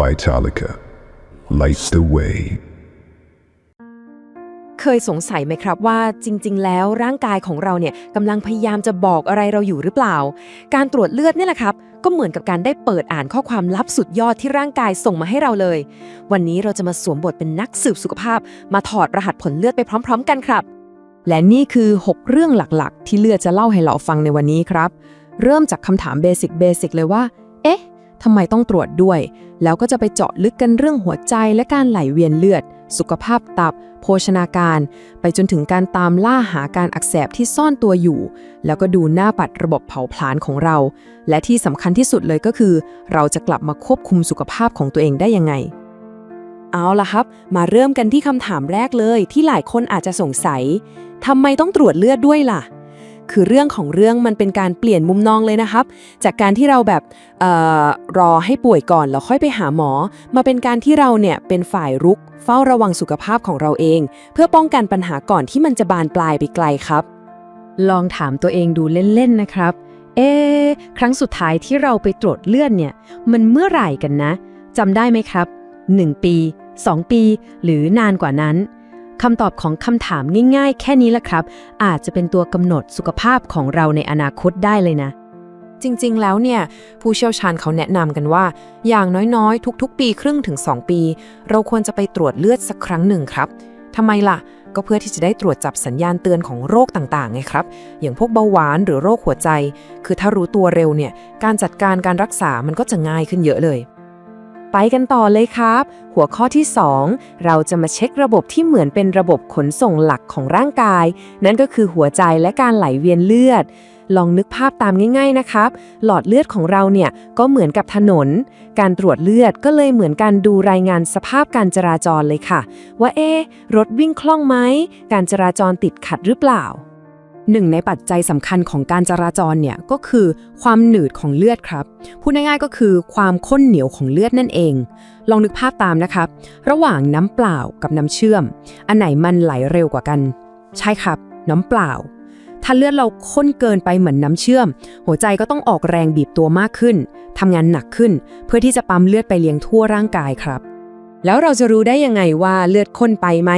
Vitalica. Light the way. เคยสงสัยไหมครับว่าจริง ๆ แล้วร่างกายของเราเนี่ยกำลังพยายามจะบอกอะไรเราอยู่หรือเปล่า การตรวจเลือดเนี่ยแหละครับ ก็เหมือนกับการได้เปิดอ่านข้อความลับสุดยอดที่ร่างกายส่งมาให้เราเลย วันนี้เราจะมาสวมบทเป็นนักสืบสุขภาพ มาถอดรหัสผลเลือดไปพร้อม ๆ กันครับ และนี่คือ 6 เรื่องหลักๆ ที่เลือดจะเล่าให้เราฟังในวันนี้ครับ เริ่มจากคำถามเบสิกเบสิกเลยว่า เอ๊ะ ทำไมต้องตรวจด้วย แล้วก็จะไปเจาะลึกกันเรื่องหัวใจและการไหลเวียนเลือด สุขภาพตับ โภชนาการ ไปจนถึงการตามล่าหาการอักเสบที่ซ่อนตัวอยู่ แล้วก็ดูหน้าปัดระบบเผาผลาญของเรา และที่สำคัญที่สุดเลยก็คือ เราจะกลับมาควบคุมสุขภาพของตัวเองได้ยังไง เอาล่ะครับ มาเริ่มกันที่คำถามแรกเลย ที่หลายคนอาจจะสงสัยทำไมต้องตรวจเลือดด้วยล่ะ คือเรื่องของเรื่องมันเป็นการเปลี่ยนมุมมองเลยนะครับ จากการที่เราแบบออรอให้ป่วยก่อนแล้วค่อยไปหาหมอ มาเป็นการที่เราเนี่ยเป็นฝ่ายรุก เฝ้าระวังสุขภาพของเราเอง เพื่อป้องกันปัญหาก่อนที่มันจะบานปลายไปไกลครับ ลองถามตัวเองดูเล่นๆนะครับ เอ๊ครั้งสุดท้ายที่เราไปตรวจเลือดเนี่ยมันเมื่อไหร่กันนะจำได้ไหมครับ 1 ปี 2 ปี หรือนานกว่านั้น คำตอบของคำถามง่ายๆ แค่นี้แหละครับ อาจจะเป็นตัวกำหนดสุขภาพของเราในอนาคตได้เลยนะ จริงๆ แล้วเนี่ย ผู้เชี่ยวชาญเขาแนะนำกันว่า อย่างน้อยๆ ทุกๆ ปีครึ่งถึง 2 ปี เราควรจะไปตรวจเลือดสักครั้งหนึ่งครับทำไมล่ะ ก็เพื่อที่จะได้ตรวจจับสัญญาณเตือนของโรคต่างๆไงครับ อย่างพวกเบาหวานหรือโรคหัวใจ คือถ้ารู้ตัวเร็วเนี่ย การจัดการการรักษามันก็จะง่ายขึ้นเยอะเลย ไปกันต่อเลยครับ หัวข้อที่ 2 เราจะมาเช็คระบบที่เหมือนเป็นระบบขนส่งหลักของร่างกาย นั่นก็คือหัวใจและการไหลเวียนเลือด ลองนึกภาพตามง่ายๆนะครับ หลอดเลือดของเราเนี่ยก็เหมือนกับถนน การตรวจเลือดก็เลยเหมือนการดูรายงานสภาพการจราจรเลยค่ะ ว่าเอ๊รถวิ่งคล่องไหมการจราจรติดขัดหรือเปล่า หนึ่งในปัจจัยสำคัญของการจราจรเนี่ยก็คือความหนืดของเลือดครับ พูดง่ายๆก็คือความข้นเหนียวของเลือดนั่นเอง ลองนึกภาพตามนะครับ ระหว่างน้ำเปล่ากับน้ำเชื่อม อันไหนมันไหลเร็วกว่ากัน ใช่ครับ น้ำเปล่า ถ้าเลือดเราข้นเกินไปเหมือนน้ำเชื่อม หัวใจก็ต้องออกแรงบีบตัวมากขึ้นทำงานหนักขึ้น เพื่อที่จะปั๊มเลือดไปเลี้ยงทั่วร่างกายครับ แล้วเราจะรู้ได้ยังไงว่าเลือดข้นไปไหม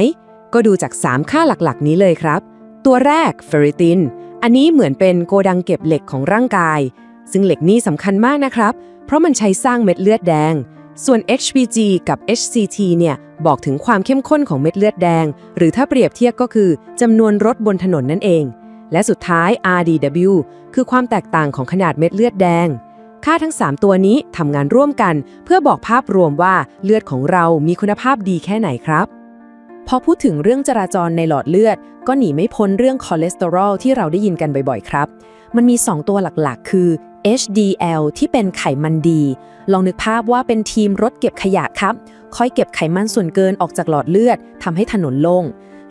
ก็ดูจาก 3 ค่าหลักๆ นี้เลยครับ ตัวแรกเฟอริติน อันนี้เหมือนเป็นโกดังเก็บเหล็กของร่างกาย ซึ่งเหล็กนี้สำคัญมากนะครับ เพราะมันใช้สร้างเม็ดเลือดแดง ส่วน HBG กับ HCT เนี่ยบอกถึงความเข้มข้นของเม็ดเลือดแดง หรือถ้าเปรียบเทียบก็คือจำนวนรถบนถนนนั่นเอง และสุดท้าย RDW คือความแตกต่างของขนาดเม็ดเลือดแดง ค่าทั้ง 3 ตัวนี้ทำงานร่วมกัน เพื่อบอกภาพรวมว่าเลือดของเรามีคุณภาพดีแค่ไหนครับ พอพูดถึงเรื่องจราจรในหลอดเลือด ก็หนีไม่พ้นเรื่องคอเลสเตอรอลที่เราได้ยินกันบ่อยๆ ครับ มันมี 2 ตัวหลักๆ คือ HDL ที่เป็นไขมันดี ลองนึกภาพว่าเป็นทีมรถเก็บขยะครับ คอยเก็บไขมันส่วนเกินออกจากหลอดเลือดทำให้ถนนโล่ง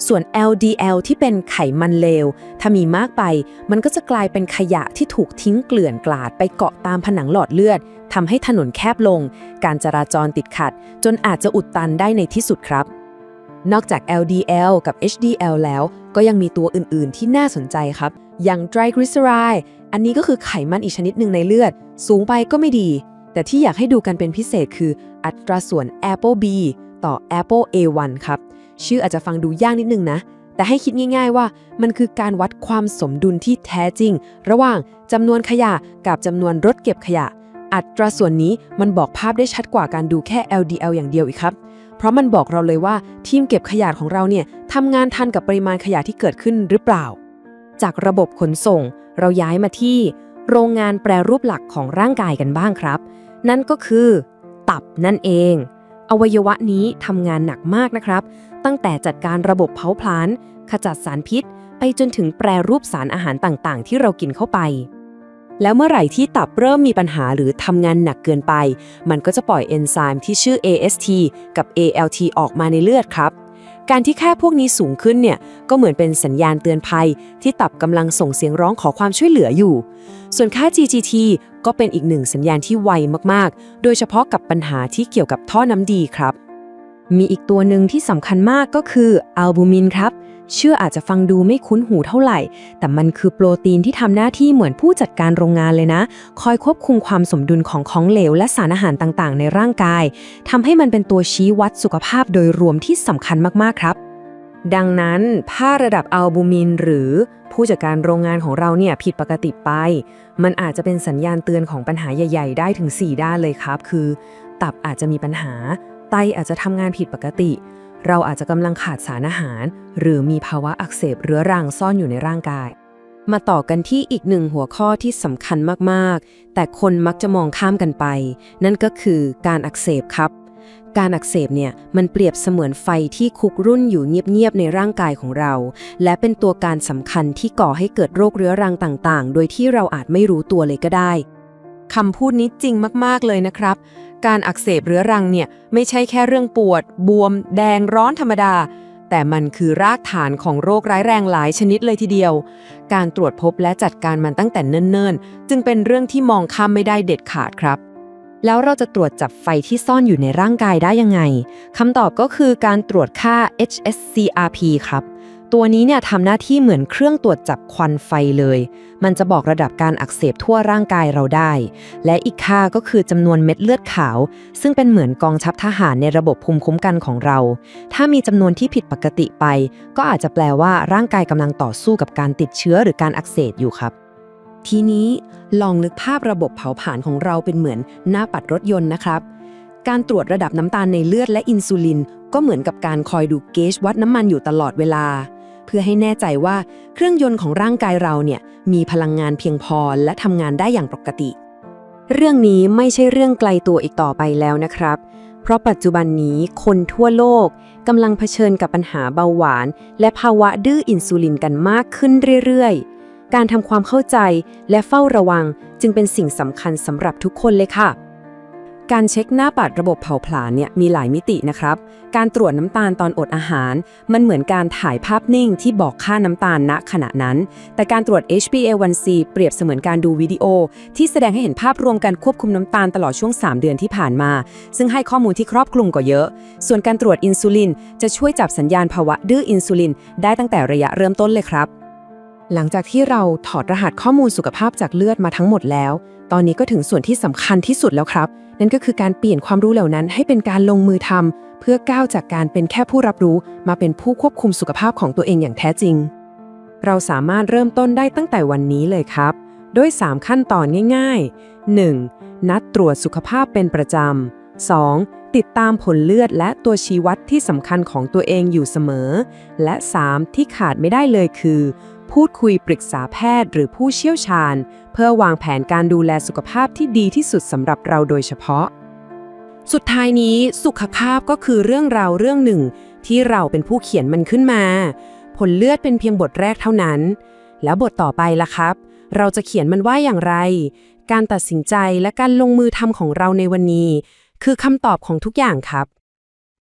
ส่วน LDL ที่เป็นไขมันเลว ถ้ามีมากไป มันก็จะกลายเป็นขยะที่ถูกทิ้งเกลื่อนกลาดไปเกาะตามผนังหลอดเลือด ทำให้ถนนแคบลง การจราจรติดขัด จนอาจจะอุดตันได้ในที่สุดครับ นอกจาก LDL กับ HDL แล้ว ก็ยังมีตัวอื่นๆ ที่น่าสนใจครับ อย่าง triglyceride อันนี้ก็คือไขมันอีกชนิดหนึ่งในเลือด สูงไปก็ไม่ดี แต่ที่อยากให้ดูกันเป็นพิเศษคืออัตราส่วน Apple B ต่อ Apple A1 ครับ ชื่ออาจจะฟังดูยากนิดนึงนะ แต่ให้คิดง่ายๆว่ามันคือการวัดความสมดุลที่แท้จริง ระหว่างจำนวนขยะกับจำนวนรถเก็บขยะ อัตราส่วนนี้มันบอกภาพได้ชัดกว่าการดูแค่ LDL อย่างเดียวอีกครับ เพราะมันบอกเราเลยว่าทีมเก็บขยะของเราเนี่ยทำงานทันกับปริมาณขยะที่เกิดขึ้นหรือเปล่า จากระบบขนส่ง เราย้ายมาที่ โรงงานแปรรูปหลักของร่างกายกันบ้างครับ นั่นก็คือ ตับนั่นเอง อวัยวะนี้ทำงานหนักมากนะครับ ตั้งแต่จัดการระบบเผาผลาญขจัดสารพิษ ไปจนถึงแปรรูปสารอาหารต่างๆ ที่เรากินเข้าไป แล้วเมื่อไหร่ที่ตับเริ่มมีปัญหาหรือทำงานหนักเกินไป มันก็จะปล่อยเอนไซม์ที่ชื่อ AST กับ ALT ออกมาในเลือดครับ การที่แค่พวกนี้สูงขึ้นเนี่ยก็เหมือนเป็นสัญญาณเตือนภัย ที่ตับกำลังส่งเสียงร้องขอความช่วยเหลืออยู่ ส่วนค่า GGT ก็เป็นอีกหนึ่งสัญญาณที่ไวมากๆ โดยเฉพาะกับปัญหาที่เกี่ยวกับท่อน้ำดีครับมีอีกตัวหนึ่งที่สำคัญมากก็คืออัลบูมินครับ ชื่ออาจจะฟังดูไม่คุ้นหูเท่าไหร่ แต่มันคือโปรตีนที่ทำหน้าที่เหมือนผู้จัดการโรงงานเลยนะ คอยควบคุมความสมดุลของของเหลวและสารอาหารต่างๆ ในร่างกายทำให้มันเป็นตัวชี้วัดสุขภาพโดยรวมที่สำคัญมากๆครับ ดังนั้นถ้าระดับอัลบูมิน หรือผู้จัดการโรงงานของเราเนี่ยผิดปกติไป มันอาจจะเป็นสัญญาณเตือนของปัญหาใหญ่ ๆ ได้ถึง 4 ด้านเลยครับ คือ ตับอาจจะมีปัญหา ไตอาจจะทำงานผิดปกติ เราอาจจะกำลังขาดสารอาหาร หรือมีภาวะอักเสบเรื้อรังซ่อนอยู่ในร่างกาย มาต่อกันที่อีกหนึ่งหัวข้อที่สำคัญมากๆ แต่คนมักจะมองข้ามกันไป นั่นก็คือการอักเสบครับ การอักเสบเนี่ยมันเปรียบเสมือนไฟที่คุกรุ่นอยู่เงียบๆในร่างกายของเรา และเป็นตัวการสำคัญที่ก่อให้เกิดโรคเรื้อรังต่างๆ โดยที่เราอาจไม่รู้ตัวเลยก็ได้คำพูดนี้จริงมาก ๆ เลยนะครับ การอักเสบเรื้อรังเนี่ยไม่ใช่แค่เรื่องปวด บวม แดงร้อนธรรมดา แต่มันคือรากฐานของโรคร้ายแรงหลายชนิดเลยทีเดียว การตรวจพบและจัดการมันตั้งแต่เนิ่นๆ จึงเป็นเรื่องที่มองข้ามไม่ได้เด็ดขาดครับ แล้วเราจะตรวจจับไฟที่ซ่อนอยู่ในร่างกายได้ยังไงคำตอบก็คือการตรวจค่า HSCRP ครับ ตัวนี้เนี่ยทำหน้าที่เหมือนเครื่องตรวจจับควันไฟเลย มันจะบอกระดับการอักเสบทั่วร่างกายเราได้ และอีกค่าก็คือจำนวนเม็ดเลือดขาว ซึ่งเป็นเหมือนกองทัพทหารในระบบภูมิคุ้มกันของเรา ถ้ามีจำนวนที่ผิดปกติไป ก็อาจจะแปลว่าร่างกายกำลังต่อสู้กับการติดเชื้อหรือการอักเสบอยู่ครับ ทีนี้ลองนึกภาพระบบเผาผลาญของเราเป็นเหมือนหน้าปัดรถยนต์นะครับ การตรวจระดับน้ำตาลในเลือดและอินซูลินก็เหมือนกับการคอยดูเกจวัดน้ำมันอยู่ตลอดเวลา เพื่อให้แน่ใจว่าเครื่องยนต์ของร่างกายเราเนี่ยมีพลังงานเพียงพอและทำงานได้อย่างปกติ เรื่องนี้ไม่ใช่เรื่องไกลตัวอีกต่อไปแล้วนะครับ เพราะปัจจุบันนี้คนทั่วโลกกำลังเผชิญกับปัญหาเบาหวาน และภาวะดื้ออินซูลินกันมากขึ้นเรื่อยๆ การทำความเข้าใจและเฝ้าระวังจึงเป็นสิ่งสำคัญสำหรับทุกคนเลยค่ะ การเช็คหน้าปัดระบบเผาผลาญเนี่ยมีหลายมิตินะครับ การตรวจน้ำตาลตอนอดอาหาร มันเหมือนการถ่ายภาพนิ่งที่บอกค่าน้ำตาลณขณะนั้น แต่การตรวจ HbA1c เปรียบเสมือนการดูวิดีโอ ที่แสดงให้เห็นภาพรวมการควบคุมน้ำตาลตลอดช่วง 3 เดือนที่ผ่านมา ซึ่งให้ข้อมูลที่ครอบคลุมกว่าเยอะ ส่วนการตรวจอินซูลินจะช่วยจับสัญญาณภาวะดื้ออินซูลิน ได้ตั้งแต่ระยะเริ่มต้นเลยครับ หลังจากที่เราถอดรหัสข้อมูลสุขภาพจากเลือดมาทั้งหมดแล้ว ตอนนี้ก็ถึงส่วนที่สำคัญที่สุดแล้วครับ นั่นก็คือการเปลี่ยนความรู้เหล่านั้นให้เป็นการลงมือทำเพื่อก้าวจากการเป็นแค่ผู้รับรู้มาเป็นผู้ควบคุมสุขภาพของตัวเองอย่างแท้จริง เราสามารถเริ่มต้นได้ตั้งแต่วันนี้เลยครับ ด้วย 3 ขั้นตอนง่าย ๆ 1. นัดตรวจสุขภาพเป็นประจำ 2. ติดตามผลเลือดและตัวชี้วัดที่สำคัญของตัวเองอยู่เสมอ และ 3. ที่ขาดไม่ได้เลยคือ พูดคุยปรึกษาแพทย์หรือผู้เชี่ยวชาญ เพื่อวางแผนการดูแลสุขภาพที่ดีที่สุดสำหรับเราโดยเฉพาะ สุดท้ายนี้สุขภาพก็คือเรื่องราวเรื่องหนึ่ง ที่เราเป็นผู้เขียนมันขึ้นมา ผลเลือดเป็นเพียงบทแรกเท่านั้น แล้วบทต่อไปล่ะครับ เราจะเขียนมันว่าอย่างไร การตัดสินใจและการลงมือทำของเราในวันนี้ คือคำตอบของทุกอย่างครับ